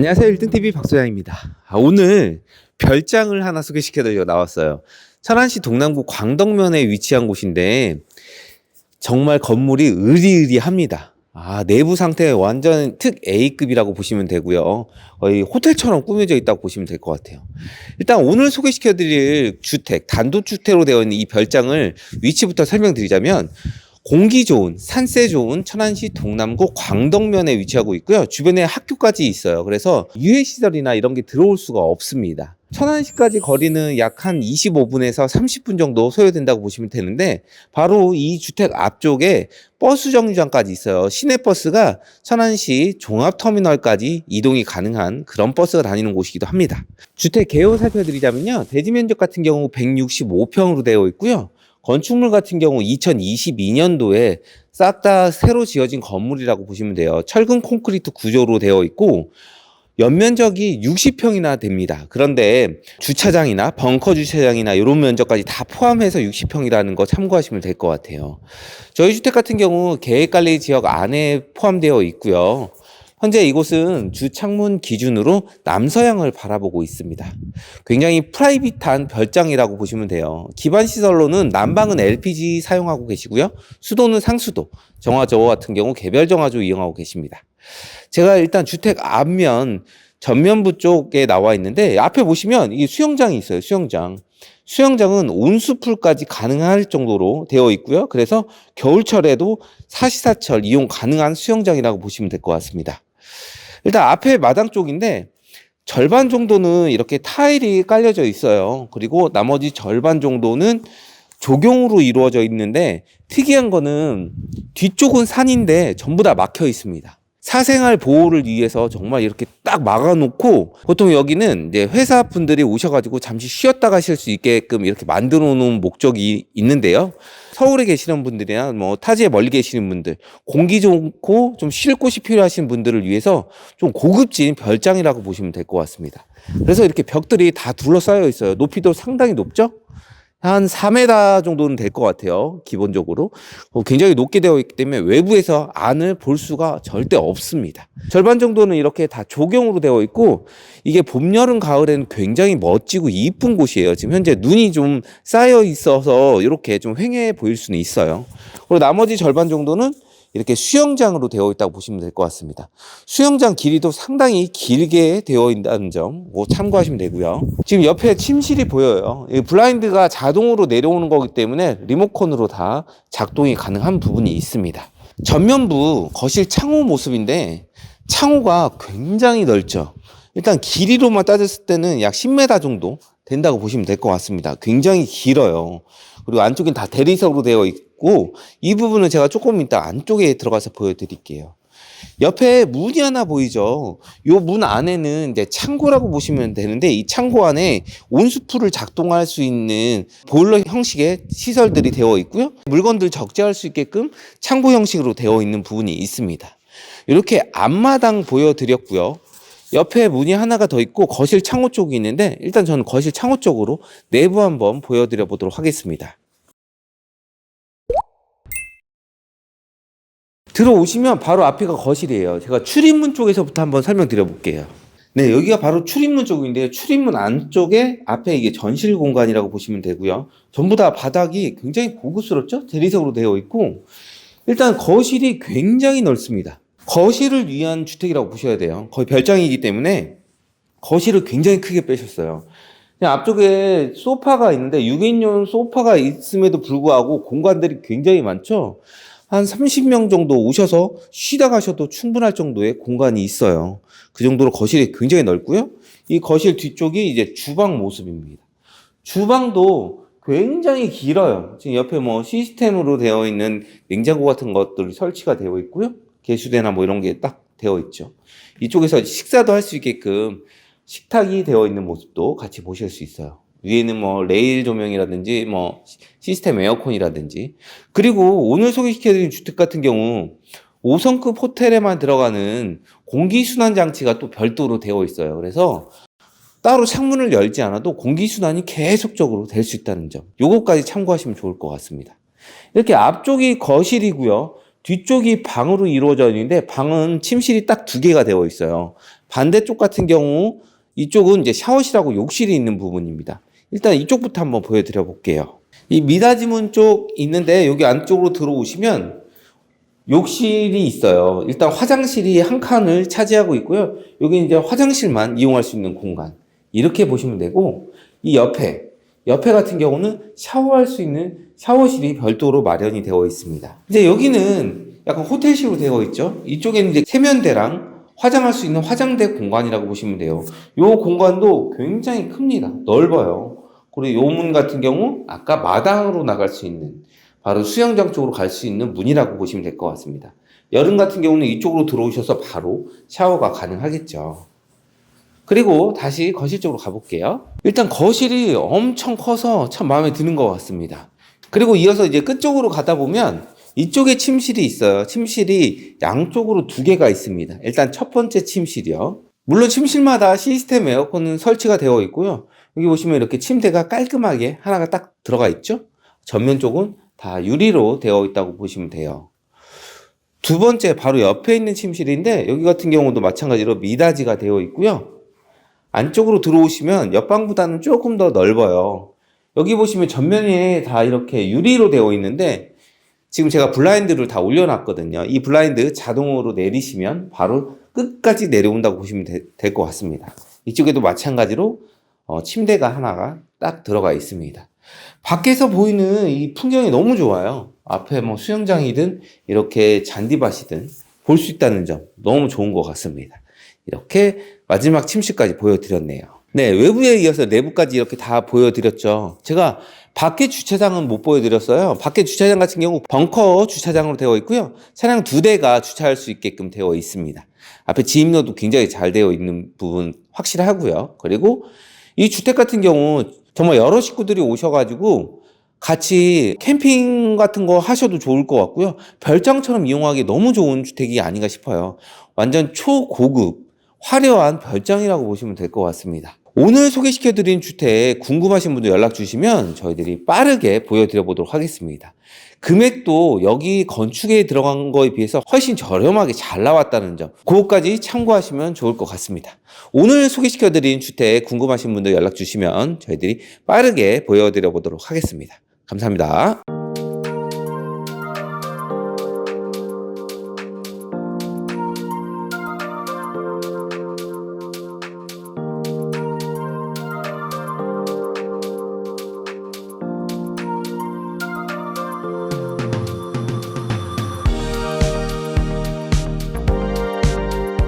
안녕하세요. 1등TV 박소장입니다. 아, 오늘 별장을 하나 소개시켜드리려 나왔어요. 천안시 동남구 광덕면에 위치한 곳인데 정말 건물이 으리으리합니다. 아, 내부 상태 완전 특 A급이라고 보시면 되고요. 거의 호텔처럼 꾸며져 있다고 보시면 될 것 같아요. 일단 오늘 소개시켜드릴 주택, 단독주택으로 되어 있는 이 별장을 위치부터 설명드리자면 공기 좋은, 산세 좋은 천안시 동남구 광덕면에 위치하고 있고요. 주변에 학교까지 있어요. 그래서 유해시설이나 이런 게 들어올 수가 없습니다. 천안시까지 거리는 약 한 25분에서 30분 정도 소요된다고 보시면 되는데 바로 이 주택 앞쪽에 버스 정류장까지 있어요. 시내버스가 천안시 종합터미널까지 이동이 가능한 그런 버스가 다니는 곳이기도 합니다. 주택 개요 살펴드리자면요. 대지 면적 같은 경우 165평으로 되어 있고요. 건축물 같은 경우 2022년도에 싹 다 새로 지어진 건물이라고 보시면 돼요. 철근 콘크리트 구조로 되어 있고 연면적이 60평이나 됩니다. 그런데 주차장이나 벙커 주차장이나 이런 면적까지 다 포함해서 60평이라는 거 참고하시면 될 것 같아요. 저희 주택 같은 경우 계획관리 지역 안에 포함되어 있고요. 현재 이곳은 주 창문 기준으로 남서향을 바라보고 있습니다. 굉장히 프라이빗한 별장이라고 보시면 돼요. 기반 시설로는 난방은 LPG 사용하고 계시고요. 수도는 상수도, 정화조 같은 경우 개별 정화조 이용하고 계십니다. 제가 일단 주택 앞면 전면부 쪽에 나와 있는데 앞에 보시면 이게 수영장이 있어요. 수영장. 수영장은 온수풀까지 가능할 정도로 되어 있고요. 그래서 겨울철에도 사시사철 이용 가능한 수영장이라고 보시면 될 것 같습니다. 일단 앞에 마당 쪽인데 절반 정도는 이렇게 타일이 깔려져 있어요. 그리고 나머지 절반 정도는 조경으로 이루어져 있는데 특이한 거는 뒤쪽은 산인데 전부 다 막혀 있습니다. 사생활 보호를 위해서 정말 이렇게 딱 막아놓고 보통 여기는 이제 회사 분들이 오셔가지고 잠시 쉬었다 가실 수 있게끔 이렇게 만들어 놓은 목적이 있는데요. 서울에 계시는 분들이나 뭐 타지에 멀리 계시는 분들, 공기 좋고 좀 쉴 곳이 필요하신 분들을 위해서 좀 고급진 별장이라고 보시면 될 것 같습니다. 그래서 이렇게 벽들이 다 둘러싸여 있어요. 높이도 상당히 높죠? 한 4m 정도는 될 것 같아요. 기본적으로. 어, 굉장히 높게 되어 있기 때문에 외부에서 안을 볼 수가 절대 없습니다. 절반 정도는 이렇게 다 조경으로 되어 있고 이게 봄, 여름, 가을에는 굉장히 멋지고 이쁜 곳이에요. 지금 현재 눈이 좀 쌓여 있어서 이렇게 좀 휑해 보일 수는 있어요. 그리고 나머지 절반 정도는 이렇게 수영장으로 되어 있다고 보시면 될 것 같습니다. 수영장 길이도 상당히 길게 되어 있다는 점뭐 참고하시면 되고요. 지금 옆에 침실이 보여요. 이 블라인드가 자동으로 내려오는 거기 때문에 리모컨으로 다 작동이 가능한 부분이 있습니다. 전면부 거실 창호 모습인데 창호가 굉장히 넓죠. 일단 길이로만 따졌을 때는 약 10m 정도 된다고 보시면 될 것 같습니다. 굉장히 길어요. 그리고 안쪽엔 다 대리석으로 되어 있 고 이 부분은 제가 조금 이따 안쪽에 들어가서 보여드릴게요. 옆에 문이 하나 보이죠? 요문 안에는 이제 창고라고 보시면 되는데 이 창고 안에 온수풀을 작동할 수 있는 보일러 형식의 시설들이 되어 있고요. 물건들 적재할 수 있게끔 창고 형식으로 되어 있는 부분이 있습니다. 이렇게 앞마당 보여드렸고요. 옆에 문이 하나가 더 있고 거실 창호 쪽이 있는데 일단 저는 거실 창호 쪽으로 내부 한번 보여드려 보도록 하겠습니다. 들어오시면 바로 앞에가 거실이에요. 제가 출입문 쪽에서부터 한번 설명드려 볼게요. 네, 여기가 바로 출입문 쪽인데요. 출입문 안쪽에 앞에 이게 전실 공간이라고 보시면 되고요. 전부 다 바닥이 굉장히 고급스럽죠? 대리석으로 되어 있고 일단 거실이 굉장히 넓습니다. 거실을 위한 주택이라고 보셔야 돼요. 거의 별장이기 때문에 거실을 굉장히 크게 빼셨어요. 앞쪽에 소파가 있는데 6인용 소파가 있음에도 불구하고 공간들이 굉장히 많죠? 한 30명 정도 오셔서 쉬다 가셔도 충분할 정도의 공간이 있어요. 그 정도로 거실이 굉장히 넓고요. 이 거실 뒤쪽이 이제 주방 모습입니다. 주방도 굉장히 길어요. 지금 옆에 뭐 시스템으로 되어 있는 냉장고 같은 것들이 설치가 되어 있고요. 개수대나 뭐 이런 게 딱 되어 있죠. 이쪽에서 식사도 할 수 있게끔 식탁이 되어 있는 모습도 같이 보실 수 있어요. 위에는 뭐 레일 조명이라든지 뭐 시스템 에어컨이라든지 그리고 오늘 소개시켜드린 주택 같은 경우 5성급 호텔에만 들어가는 공기순환 장치가 또 별도로 되어 있어요. 그래서 따로 창문을 열지 않아도 공기순환이 계속적으로 될 수 있다는 점. 요것까지 참고하시면 좋을 것 같습니다. 이렇게 앞쪽이 거실이고요. 뒤쪽이 방으로 이루어져 있는데 방은 침실이 딱 두 개가 되어 있어요. 반대쪽 같은 경우 이쪽은 이제 샤워실하고 욕실이 있는 부분입니다. 일단 이쪽부터 한번 보여드려 볼게요. 이 미닫이문 쪽 있는데 여기 안쪽으로 들어오시면 욕실이 있어요. 일단 화장실이 한 칸을 차지하고 있고요. 여기 이제 화장실만 이용할 수 있는 공간. 이렇게 보시면 되고, 이 옆에, 옆에 같은 경우는 샤워할 수 있는 샤워실이 별도로 마련이 되어 있습니다. 이제 여기는 약간 호텔식으로 되어 있죠. 이쪽에는 이제 세면대랑 화장할 수 있는 화장대 공간이라고 보시면 돼요. 이 공간도 굉장히 큽니다. 넓어요. 그리고 요문 같은 경우 아까 마당으로 나갈 수 있는 바로 수영장 쪽으로 갈 수 있는 문이라고 보시면 될 것 같습니다. 여름 같은 경우는 이쪽으로 들어오셔서 바로 샤워가 가능하겠죠. 그리고 다시 거실 쪽으로 가볼게요. 일단 거실이 엄청 커서 참 마음에 드는 것 같습니다. 그리고 이어서 이제 끝쪽으로 가다 보면 이쪽에 침실이 있어요. 침실이 양쪽으로 두 개가 있습니다. 일단 첫 번째 침실이요. 물론 침실마다 시스템 에어컨은 설치가 되어 있고요. 여기 보시면 이렇게 침대가 깔끔하게 하나가 딱 들어가 있죠. 전면 쪽은 다 유리로 되어 있다고 보시면 돼요. 두 번째 바로 옆에 있는 침실인데 여기 같은 경우도 마찬가지로 미닫이가 되어 있고요. 안쪽으로 들어오시면 옆방보다는 조금 더 넓어요. 여기 보시면 전면에 다 이렇게 유리로 되어 있는데 지금 제가 블라인드를 다 올려놨거든요. 이 블라인드 자동으로 내리시면 바로 끝까지 내려온다고 보시면 될 것 같습니다. 이쪽에도 마찬가지로 어, 침대가 하나가 딱 들어가 있습니다. 밖에서 보이는 이 풍경이 너무 좋아요. 앞에 뭐 수영장이든 이렇게 잔디밭이든 볼 수 있다는 점 너무 좋은 것 같습니다. 이렇게 마지막 침실까지 보여드렸네요. 네, 외부에 이어서 내부까지 이렇게 다 보여드렸죠. 제가 밖에 주차장은 못 보여드렸어요. 밖에 주차장 같은 경우 벙커 주차장으로 되어 있고요. 차량 두 대가 주차할 수 있게끔 되어 있습니다. 앞에 지입로도 굉장히 잘 되어 있는 부분 확실하고요. 그리고 이 주택 같은 경우 정말 여러 식구들이 오셔가지고 같이 캠핑 같은 거 하셔도 좋을 것 같고요. 별장처럼 이용하기 너무 좋은 주택이 아닌가 싶어요. 완전 초고급, 화려한 별장이라고 보시면 될 것 같습니다. 오늘 소개시켜드린 주택 궁금하신 분들 연락 주시면 저희들이 빠르게 보여드려 보도록 하겠습니다. 금액도 여기 건축에 들어간 거에 비해서 훨씬 저렴하게 잘 나왔다는 점, 그것까지 참고하시면 좋을 것 같습니다. 오늘 소개시켜드린 주택 궁금하신 분들 연락 주시면 저희들이 빠르게 보여드려 보도록 하겠습니다. 감사합니다.